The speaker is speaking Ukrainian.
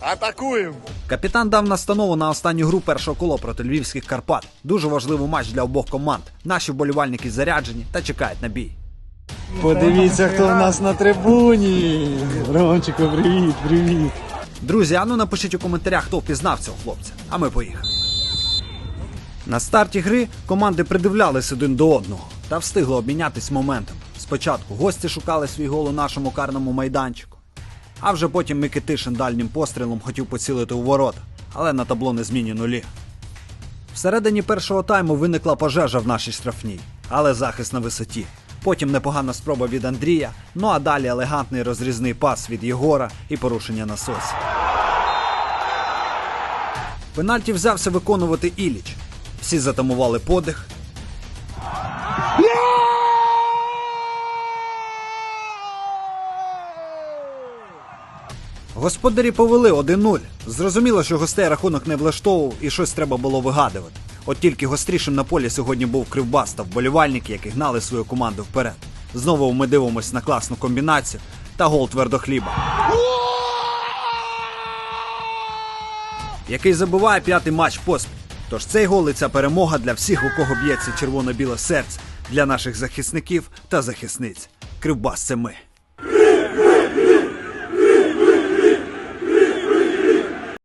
Атакуємо! Капітан дав настанову на останню гру першого кола проти львівських Карпат. Дуже важливий матч для обох команд. Наші вболівальники заряджені та чекають на бій. Подивіться, хто в нас на трибуні. Ромчику, привіт, привіт. Друзі, а ну напишіть у коментарях, хто впізнав цього хлопця. А ми поїхали. На старті гри команди придивлялись один до одного та встигли обмінятись моментом. Спочатку гості шукали свій гол у нашому карному майданчику, а вже потім Микитишин дальнім пострілом хотів поцілити у ворота, але на табло не зміні нулі. Всередині першого тайму виникла пожежа в нашій штрафній, але захист на висоті. Потім непогана спроба від Андрія, ну а далі елегантний розрізний пас від Єгора і порушення насосів. Пенальті взявся виконувати Іліч. Всі затамували подих. Господарі повели 1-0. Зрозуміло, що гостей рахунок не влаштовував і щось треба було вигадувати. От тільки гострішим на полі сьогодні був кривбас та вболівальники, які гнали свою команду вперед. Знову ми дивимось на класну комбінацію та гол твердохліба. який забиває п'ятий матч поспіль. Тож цей гол і ця перемога для всіх, у кого б'ється червоно-біле серце, для наших захисників та захисниць. Кривбас це ми.